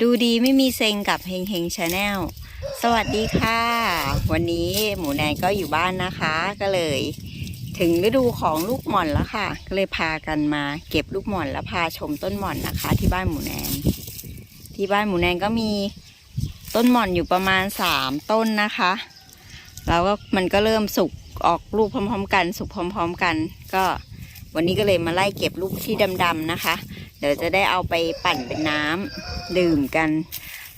ดูดีไม่มีเซ็งกับเฮงเฮงชาแนลสวัสดีค่ะ วันนี้หมูแนนก็อยู่บ้านนะคะ ก็เลย ถึงฤดูของลูกหม่อนแล้วค่ะ ก็เลยพากันมาเก็บลูกหม่อนแล้วพาชมต้นหม่อนนะคะ ที่บ้านหมูแนนที่บ้านหมูแนนก็มีต้นหม่อนอยู่ประมาณสามต้นนะคะ แล้วก็มันก็เริ่มสุกออกลูกพร้อม ๆ กัน สุกพร้อม ๆ กัน ก็วันนี้ก็เลยมาไล่เก็บลูกที่ดำๆนะคะ เดี๋ยวจะได้เอาไปปั่นเป็นน้ำดื่มกัน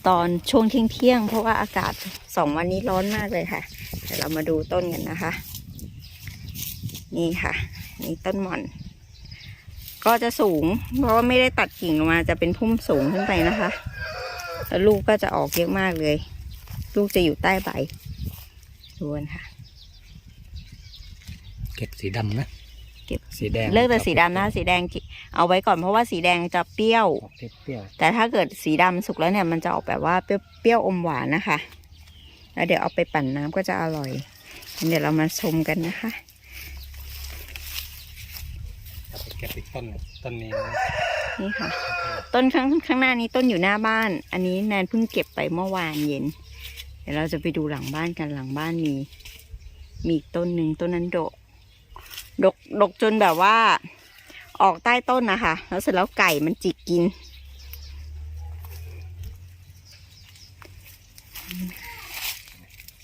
ตอนช่วงเที่ยงๆเพราะว่าอากาศสองวันนี้ร้อนมากเลยค่ะ เดี๋ยวเรามาดูต้นกันนะคะ นี่ค่ะ นี่ต้นหม่อน ก็จะสูง เพราะว่าไม่ได้ตัดกิ่งออกมาจะเป็นพุ่มสูงขึ้นไปนะคะแล้วลูกก็จะออกเยอะมากเลย ลูกจะอยู่ใต้ใบดูกันค่ะ เก็บสีดำนะ เก็บสีแดง เลือกแต่สีดำนะ สีแดง เอาไว้ก่อนเพราะว่าสีแดงจะเปรี้ยวออกเปรี้ยวแต่ถ้าเกิดสีดำสุกแล้วเนี่ยมันจะออกแบบว่าเปรี้ยวเปรี้ยวอมหวานนะคะ แล้วเดี๋ยวเอาไปปั่นน้ำก็จะอร่อยเดี๋ยวเรามาชมกันนะคะๆเอาไปเก็บอีกต้นหนึ่งต้นนี้นะนี่ค่ะ ต้นข้างข้างหน้านี้ต้นอยู่หน้าบ้าน อันนี้แนนเพิ่งเก็บไปเมื่อวานเย็น เดี๋ยวเราจะไปดูหลังบ้านกันหลังบ้านมี มีอีกต้นหนึ่งต้นนั้นดกดกดกจนแบบว่า ออกใต้ต้นนะคะแล้วเสร็จแล้วไก่มันจิกกิน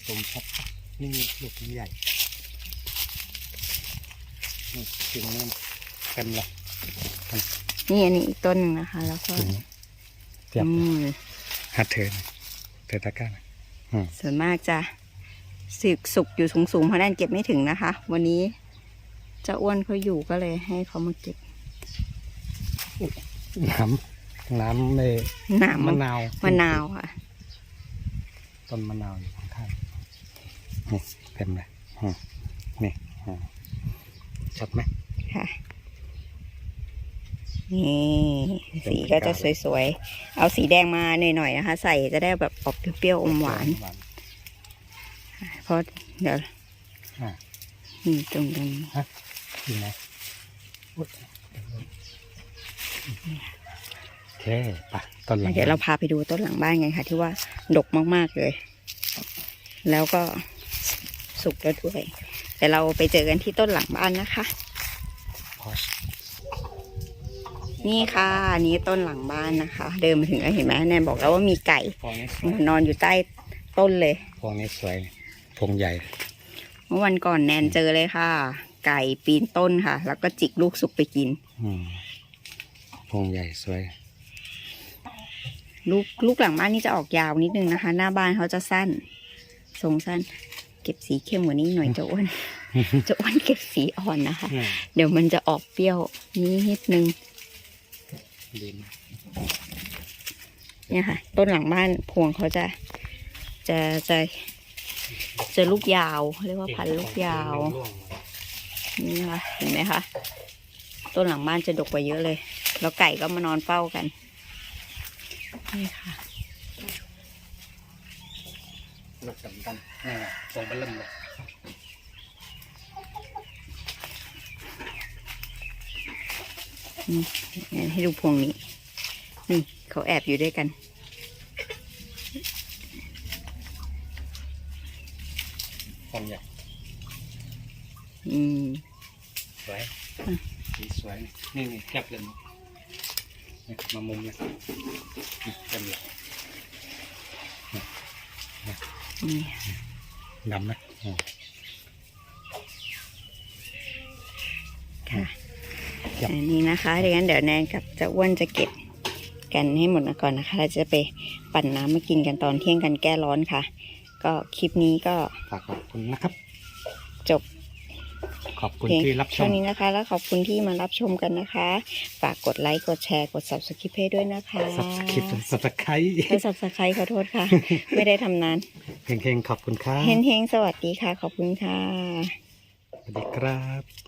สมครับนี่ลูกมันใหญ่นี่กิ่งนี่เต็มเลยนี่อันนี้อีกต้นหนึ่งนะคะ แล้วก็กิ่งเทียบอืมหัดเธอนะเธอตะกร้านะอืมส่วนมากจะสึกสุกอยู่สูงๆเพราะนั่นเก็บไม่ถึงนะคะ วันนี้เจะอ้วนเขาอยู่ก็เลยให้เขามาเก็บ น้ำน้ำในหนามมะมะนาวมะนาวค่ะต้นมะนาวอยู่ข้างๆนี่เต็มเลยอืมนี่อืมชัดไหมค่ะนี่สีก็จะสวยๆ เอาสีแดงมาหน่อยๆนะคะ ใส่จะได้แบบออกเปรี้ยวๆอมหวานเพราะเดี๋ยวอ่านี่ตรงนี้จริงไหมอุ๊ย โอเคไปต้นหลังเดี๋ยวเราพาไปดูต้นหลังบ้านกันค่ะ ที่ว่าดกมากๆเลย แล้วก็สุกแล้วด้วยเดี๋ยวเราไปเจอกันที่ต้นหลังบ้านนะคะพอชนี่ค่ะอันนี้ต้นหลังบ้านนะคะ เดินมาถึงแล้วเห็นไหมแนนบอกแล้วว่ามีไก่พวงนี้สวยนอนอยู่ใต้ต้นเลยพวงนี้สวยพวงใหญ่ เมื่อวันก่อนแนนเจอเลยค่ะ ไก่ปีนต้นค่ะ แล้วก็จิกลูกสุกไปกินอืม พวงใหญ่สวย ลูกลูกหลังบ้านนี่จะออกยาวนิดนึงนะคะ หน้าบ้านเขาจะสั้นทรงสั้น เก็บสีเข้มกว่านี้หน่อยจะอ้วน จะอ้วนเก็บสีอ่อนนะคะอืมเดี๋ยวมันจะออกเปรี้ยวนิดนึงดีนะเนี่ยค่ะ ต้นหลังบ้านพวงเขาจะจะจะจะลูกยาวเรียกว่าพันธุ์ลูกยาว นี่นะคะเห็นไหมคะต้นหลังบ้านจะดกกว่าเยอะเลย แล้วไก่ก็มานอนเฝ้ากัน นี่ค่ะลูกสำคัญนี่ไงทรงเบลเริ่มเลยนี่ให้ดูพวงนี้ นี่เขาแอบอยู่ด้วยกันพวงใหญ่อืม สวยอืมสีสวย นี่นี่แคบเลยนี่ มามุมเลยนี่เต็มเลยนี่ดำนะอืมค่ะครับอันนี้นะคะเดี๋ยวงั้นเดี๋ยวแนนกับเจะอ้วนจะเก็บกันให้หมดมาก่อนนะคะเราจะไปปั่นน้ำมากินกันตอนเที่ยงกันแก้ร้อนค่ะ ก็คลิปนี้ก็ฝากขอบคุณนะครับ จบ ขอบคุณเพียงที่รับชเท่ามนี้นะคะ แล้วขอบคุณที่มารับชมกันนะคะ ฝากกดไลค์กดแชร์กด subscribe ให้ด้วยนะคะสับสกิปสับสไครต์ไม่ subscribe ขอโทษค่ะ ไม่ได้ทำนานเฮงๆขอบคุณครับเฮงเฮงๆสวัสดีค่ะ ขอบคุณค่ะสวัสดีครับ